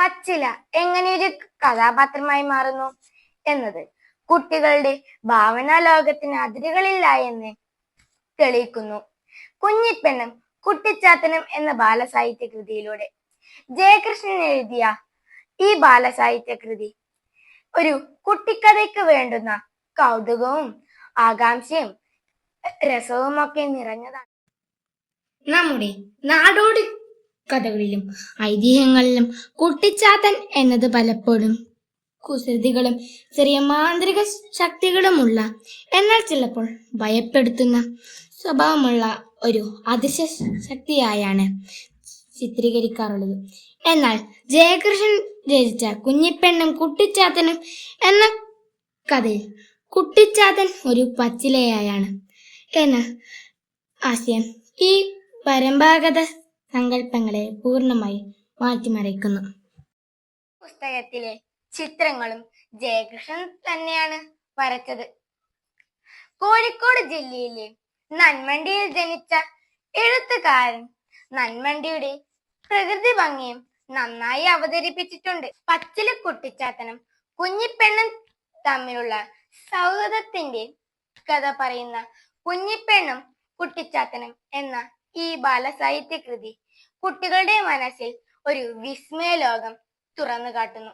പച്ചില എങ്ങനെയൊരു കഥാപാത്രമായി മാറുന്നു എന്നത് കുട്ടികളുടെ ഭാവനാ ലോകത്തിന് അതിരുകളില്ല എന്ന് തെളിയിക്കുന്നു. കുഞ്ഞിപ്പെണ്ണും കുട്ടിച്ചാത്തനും എന്ന ബാലസാഹിത്യ കൃതിയിലൂടെ ജയകൃഷ്ണൻ എഴുതിയ ഈ ബാലസാഹിത്യ കൃതി ഒരു കുട്ടിക്കഥയ്ക്ക് വേണ്ടുന്ന കൗതുകവും ആകാംക്ഷയും രസവുമൊക്കെ നിറഞ്ഞതാണ്. നമ്മുടെ നാടോടി കഥകളിലും ഐതിഹ്യങ്ങളിലും കുട്ടിച്ചാത്തൻ എന്നത് പലപ്പോഴും കുസൃതികളും ചെറിയ മാന്ത്രിക ശക്തികളുമുള്ള എന്നാൽ ചിലപ്പോൾ ഭയപ്പെടുത്തുന്ന സ്വഭാവമുള്ള ഒരു അതിശ ശക്തിയായാണ് ചിത്രീകരിക്കാറുള്ളത്. എന്നാൽ ജയകൃഷ്ണൻ രചിച്ച കുഞ്ഞിപ്പെണ്ണും കുട്ടിച്ചാത്തനും എന്ന കഥയിൽ കുട്ടിച്ചാത്തൻ ഒരു പച്ചിലയായാണ് എന്ന ആശയം ഈ പരമ്പരാഗത സങ്കല്പങ്ങളെ പൂർണമായി മാറ്റിമറിക്കുന്നു. പുസ്തകത്തിലെ ചിത്രങ്ങളും ജയകൃഷ്ണൻ തന്നെയാണ് വരച്ചത്. കോഴിക്കോട് ജില്ലയിലെ നന്മണ്ടിയിൽ ജനിച്ച എഴുത്തുകാരൻ നന്മണ്ടിയുടെ പ്രകൃതി ഭംഗിയും നന്നായി അവതരിപ്പിച്ചിട്ടുണ്ട്. പച്ചില കുട്ടിച്ചാത്തനും കുഞ്ഞിപ്പെണ്ണും തമ്മിലുള്ള സൗഹൃദത്തിന്റെ കഥ പറയുന്ന കുഞ്ഞിപ്പെണ്ണും കുട്ടിച്ചാത്തനും എന്ന ഈ ബാലസാഹിത്യ കൃതി കുട്ടികളുടെ മനസ്സിൽ ഒരു വിസ്മയ ലോകം തുറന്നു കാട്ടുന്നു